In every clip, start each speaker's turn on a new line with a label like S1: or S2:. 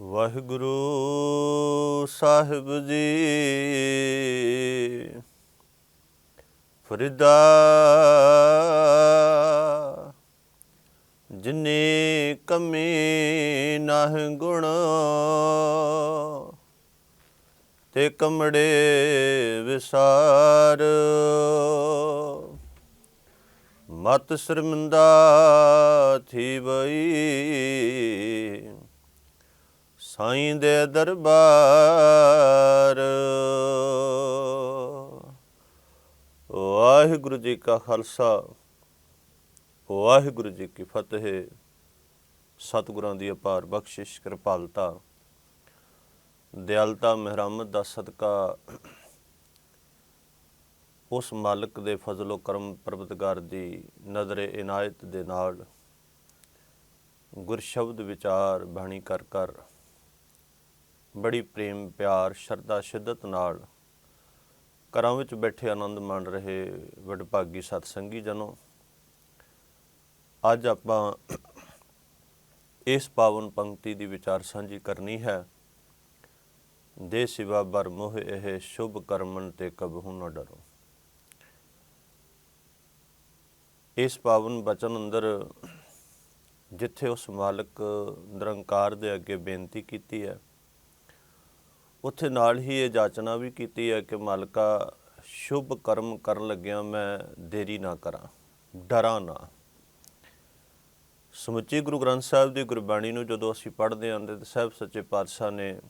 S1: ਵਾਹਿਗੁਰੂ ਸਾਹਿਬ ਜੀ। ਫਰਿਦਾ ਜਿਨੇ ਕਮੀ ਨਾਹ ਗੁਣ ਤੇ ਕਮੜੇ ਵਿਸਾਰ। ਮਤ ਸ਼ਰਮਿੰਦਾ ਥੀ ਬਈ। ਸਾਈਂ ਦੇ ਦਰਬਾਰ। ਵਾਹਿਗੁਰੂ ਜੀ ਕਾ ਖਾਲਸਾ, ਵਾਹਿਗੁਰੂ ਜੀ ਕੀ ਫਤਿਹ। ਸਤਿਗੁਰਾਂ ਦੀ ਅਪਾਰ ਬਖਸ਼ਿਸ਼, ਕਿਰਪਾਲਤਾ। ਦਿਆਲਤਾ ਮਿਹਰਮਤ ਦਾ ਸਦਕਾ ਉਸ ਮਾਲਕ ਦੇ ਫਜ਼ਲੋ ਕਰਮ ਪਰਵਤਗਾਰ ਦੀ ਨਜ਼ਰੇ ਇਨਾਇਤ ਦੇ ਨਾਲ ਗੁਰ ਸ਼ਬਦ ਵਿਚਾਰ ਬਾਣੀ ਕਰ ਕਰ ਬੜੀ ਪ੍ਰੇਮ, ਪਿਆਰ, ਸ਼ਰਧਾ, ਸ਼ਿੱਦਤ ਨਾਲ ਘਰਾਂ ਵਿੱਚ ਬੈਠੇ ਆਨੰਦ ਮਾਣ ਰਹੇ ਵਡਭਾਗੀ ਸਤਸੰਗੀ ਜਨੋ। ਅੱਜ ਆਪਾਂ ਇਸ ਪਾਵਨ ਪੰਕਤੀ ਦੀ ਵਿਚਾਰ ਸਾਂਝੀ ਕਰਨੀ ਹੈ। ਦੇ ਸਿਵਾ ਬਰ ਮੋਹ ਇਹ ਸ਼ੁਭ ਕਰਮਨ ਤੇ ਕਬਹੂ ਨਾ ਡਰੋ। ਇਸ ਪਾਵਨ ਬਚਨ ਅੰਦਰ ਜਿੱਥੇ ਉਸ ਮਾਲਕ ਨਿਰੰਕਾਰ ਦੇ ਅੱਗੇ ਬੇਨਤੀ ਕੀਤੀ ਹੈ ਉੱਥੇ ਨਾਲ ਹੀ ਇਹ ਜਾਚਨਾ ਵੀ ਕੀਤੀ ਹੈ ਕਿ ਮਾਲਕਾ, ਸ਼ੁਭ ਕਰਮ ਕਰਨ ਲੱਗਿਆ ਮੈਂ ਦੇਰੀ ਨਾ ਕਰਾਂ, ਡਰਾਂ ਨਾ। ਸਮੁੱਚੇ ਗੁਰੂ ਗ੍ਰੰਥ ਸਾਹਿਬ ਦੀ ਗੁਰਬਾਣੀ ਨੂੰ ਜਦੋਂ ਅਸੀਂ ਪੜ੍ਹਦੇ ਹਾਂ, ਤੇ ਸਾਹਿਬ ਸੱਚੇ ਪਾਤਸ਼ਾਹ ਨੇ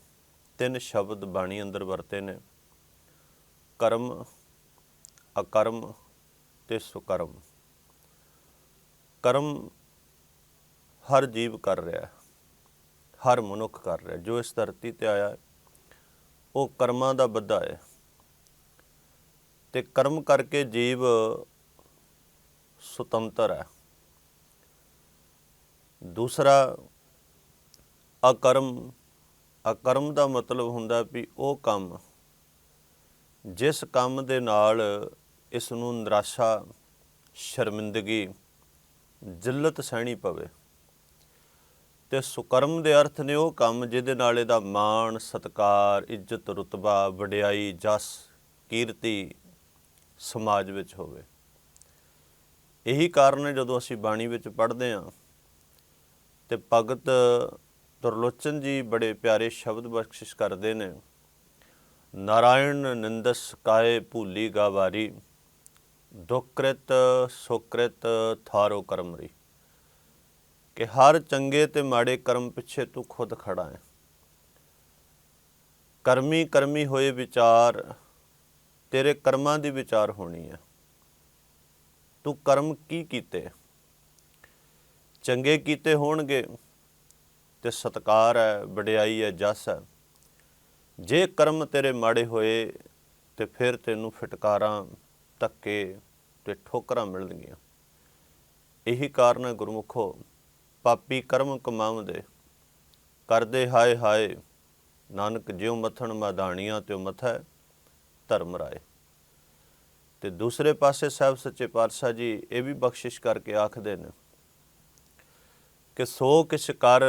S1: ਤਿੰਨ ਸ਼ਬਦ ਬਾਣੀ ਅੰਦਰ ਵਰਤੇ ਨੇ, ਕਰਮ, ਅਕਰਮ ਤੇ ਸੁਕਰਮ। ਕਰਮ ਹਰ ਜੀਵ ਕਰ ਰਿਹਾ, ਹਰ ਮਨੁੱਖ ਕਰ ਰਿਹਾ, ਜੋ ਇਸ ਧਰਤੀ ਤੇ ਆਇਆ ਹੈ ਉਹ ਕਰਮਾਂ ਦਾ ਬੱਧਾ ਹੈ। ਤੇ ਕਰਮ ਕਰਕੇ ਜੀਵ ਸੁਤੰਤਰ ਹੈ। ਦੂਸਰਾ, ਅਕਰਮ ਅਕਰਮ ਦਾ ਮਤਲਬ ਹੁੰਦਾ ਵੀ ਉਹ ਕੰਮ, ਜਿਸ ਕੰਮ ਦੇ ਨਾਲ ਇਸ ਨੂੰ ਨਿਰਾਸ਼ਾ, ਸ਼ਰਮਿੰਦਗੀ, ਜ਼ਿਲਤ ਸਹਿਣੀ ਪਵੇ। ਤੇ ਸੁਕਰਮ ਦੇ ਅਰਥ ਨੇ ਉਹ ਕੰਮ ਜਿਹਦੇ ਨਾਲ ਇਹਦਾ ਮਾਣ, ਸਤਕਾਰ, ਇੱਜ਼ਤ, ਰੁਤਬਾ, ਵਡਿਆਈ, ਜਸ, ਕੀਰਤੀ ਸਮਾਜ ਵਿੱਚ ਹੋਵੇ। ਇਹੀ ਕਾਰਨ ਹੈ ਜਦੋਂ ਅਸੀਂ ਬਾਣੀ ਵਿੱਚ ਪੜ੍ਹਦੇ ਹਾਂ ਤੇ ਭਗਤ ਦੁਰਲੋਚਨ ਜੀ ਬੜੇ ਪਿਆਰੇ ਸ਼ਬਦ ਬਖਸ਼ਿਸ਼ ਕਰਦੇ ਨੇ, ਨਾਰਾਇਣ ਨਿੰਦਸ ਕਾਏ ਭੂਲੀ ਗਾਵਾਰੀ ਦੁਕ੍ਰਿਤ ਸੁਕ੍ਰਿਤ ਥਾਰੋ ਕਰਮਰੀ ਕਿ ਹਰ ਚੰਗੇ ਤੇ ਮਾੜੇ ਕਰਮ ਪਿੱਛੇ ਤੂੰ ਖੁਦ ਖੜਾ ਹੈ। ਕਰਮੀ ਕਰਮੀ ਹੋਏ ਵਿਚਾਰ, ਤੇਰੇ ਕਰਮਾਂ ਦੀ ਵਿਚਾਰ ਹੋਣੀ ਹੈ। ਤੂੰ ਕਰਮ ਕੀ ਕੀਤੇ? ਚੰਗੇ ਕੀਤੇ ਹੋਣਗੇ ਤੇ ਸਤਕਾਰ ਹੈ, ਵਡਿਆਈ ਹੈ, ਜਸ ਹੈ। ਜੇ ਕਰਮ ਤੇਰੇ ਮਾੜੇ ਹੋਏ ਤੇ ਫਿਰ ਤੈਨੂੰ ਫਟਕਾਰਾਂ, ਧੱਕੇ ਤੇ ਠੋਕਰਾਂ ਮਿਲਣਗੀਆਂ। ਇਹੀ ਕਾਰਨ ਹੈ ਗੁਰਮੁਖੋ ਪਾਪੀ ਕਰਮ ਕਮਾਉਂਦੇ, ਕਰਦੇ ਹਾਏ ਹਾਏ, ਨਾਨਕ ਜਿਉ ਮਥਣ ਮਾਦਾਣੀਆਂ ਤੇ ਮਥੈ ਧਰਮ ਰਾਏ। ਤੇ ਦੂਸਰੇ ਪਾਸੇ ਸਾਹਿਬ ਸੱਚੇ ਪਾਤਸ਼ਾਹ ਜੀ ਇਹ ਵੀ ਬਖਸ਼ਿਸ਼ ਕਰਕੇ ਆਖਦੇ ਨੇ ਕਿ ਸੋ ਕਿਛ ਕਰ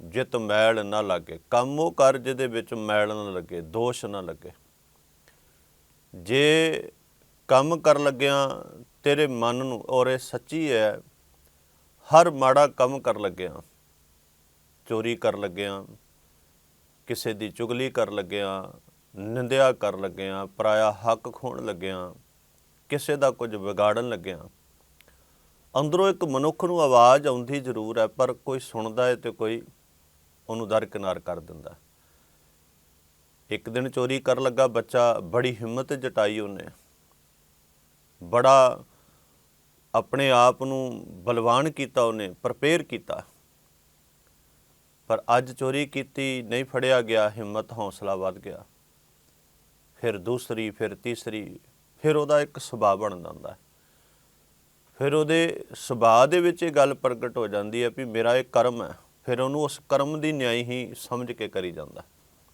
S1: ਜਿਤ ਮੈਲ ਨਾ ਲੱਗੇ, ਕੰਮ ਉਹ ਕਰ ਜਿਹਦੇ ਵਿੱਚ ਮੈਲ ਨਾ ਲੱਗੇ, ਦੋਸ਼ ਨਾ ਲੱਗੇ। ਜੇ ਕੰਮ ਕਰ ਲੱਗਿਆ ਤੇਰੇ ਮਨ ਨੂੰ, ਔਰ ਇਹ ਸੱਚੀ ਹੈ ਹਰ ਮਾੜਾ ਕੰਮ ਕਰ ਲੱਗਿਆ ਚੋਰੀ ਕਰ ਲੱਗਿਆ ਕਿਸੇ ਦੀ ਚੁਗਲੀ ਕਰ ਲੱਗਿਆ ਨਿੰਦਿਆ ਕਰ ਲੱਗਿਆ ਪਰਾਇਆ ਹੱਕ ਖੋਣ ਲੱਗਿਆ ਕਿਸੇ ਦਾ ਕੁਝ ਵਿਗਾੜਨ ਲੱਗਿਆ ਅੰਦਰੋਂ ਇੱਕ ਮਨੁੱਖ ਨੂੰ ਆਵਾਜ਼ ਆਉਂਦੀ ਜ਼ਰੂਰ ਹੈ, ਪਰ ਕੋਈ ਸੁਣਦਾ ਹੈ ਤੇ ਕੋਈ ਉਹਨੂੰ ਦਰਕਿਨਾਰ ਕਰ ਦਿੰਦਾ ਇੱਕ ਦਿਨ ਚੋਰੀ ਕਰਨ ਲੱਗਾ ਬੱਚਾ, ਬੜੀ ਹਿੰਮਤ ਜਟਾਈ ਉਹਨੇ। ਬੜਾ ਆਪਣੇ ਆਪ ਨੂੰ ਬਲਵਾਨ ਕੀਤਾ ਉਹਨੇ ਪ੍ਰਪੇਅਰ ਕੀਤਾ। ਪਰ ਅੱਜ ਚੋਰੀ ਕੀਤੀ, ਨਹੀਂ ਫੜਿਆ ਗਿਆ, ਹਿੰਮਤ, ਹੌਸਲਾ ਵੱਧ ਗਿਆ। ਫਿਰ ਦੂਸਰੀ, ਫਿਰ ਤੀਸਰੀ, ਫਿਰ ਉਹਦਾ ਇੱਕ ਸੁਭਾਅ ਬਣ ਜਾਂਦਾ ਫਿਰ ਉਹਦੇ ਸੁਭਾਅ ਦੇ ਵਿੱਚ ਇਹ ਗੱਲ ਪ੍ਰਗਟ ਹੋ ਜਾਂਦੀ ਹੈ ਵੀ ਮੇਰਾ ਇਹ ਕਰਮ ਹੈ। ਫਿਰ ਉਹਨੂੰ ਉਸ ਕਰਮ ਦੀ ਨਿਆਈ ਹੀ ਸਮਝ ਕੇ ਕਰੀ ਜਾਂਦਾ